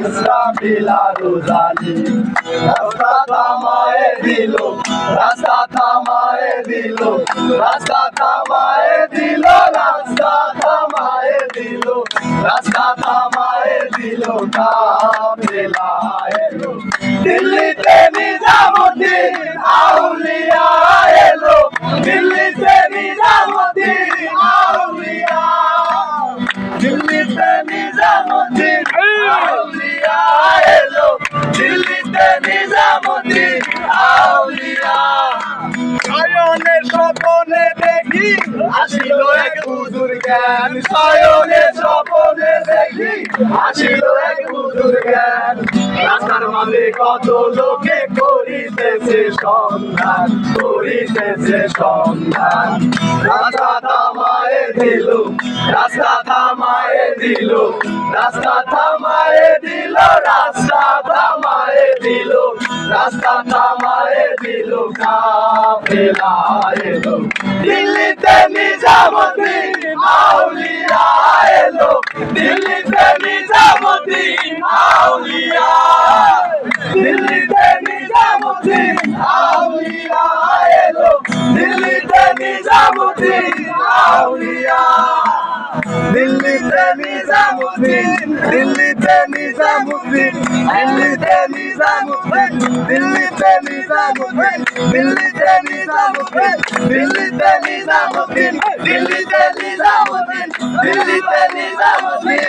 ইসরাফিলা রোজালি রাস্তা থামায়ে দিল রাস্তা থামায়ে দিল রাস্তা থামায়ে দিল রাস্তা থামায়ে দিল রাস্তা থামায়ে দিল এলো। দিল্লিতে নিজামুদ্দিন আউলিয়া। এলো দিল্লিতে নিজামুদ্দিন আউলিয়া। দিল্লিতে নিজামুদ্দিন আউলিয়া। সায়নের স্বপনে দেখি আসিল এক হুজুর জ্ঞান। সায়নের স্বপনে দেখি আসিল এক হুজুর জ্ঞান। রাস্তার মাঝে কত লোকে করিতেছে সন্ধান করিতেছে সন্ধান। রাস্তা থামায়ে দিল, রাস্তা থামায়ে দিল রাস্তা থামায়ে দিল রাস্তা থামায়ে দিল কাফেলা এলো দিল্লিতে নিজামুদ্দিন আউলিয়া এলো। দিল্লিতে নিজামুদ্দিন আউলিয়া। দিল্লিতে নিজামুদ্দিন আউলিয়া এলো। দিল্লিতে নিজামুদ্দিন আউলিয়া। দিল্লিতে নিজামুদ্দিন দিল্লিতে নিজামুদ্দিন দিল্লিতে নিজামুদ্দিন দিল্লিতে নিজামুদ্দিন দিল্লিতে নিজামুদ্দিন দিল্লিতে নিজামুদ্দিন দিল্লিতে নিজামুদ্দিন দিল্লিতে নিজামুদ্দিন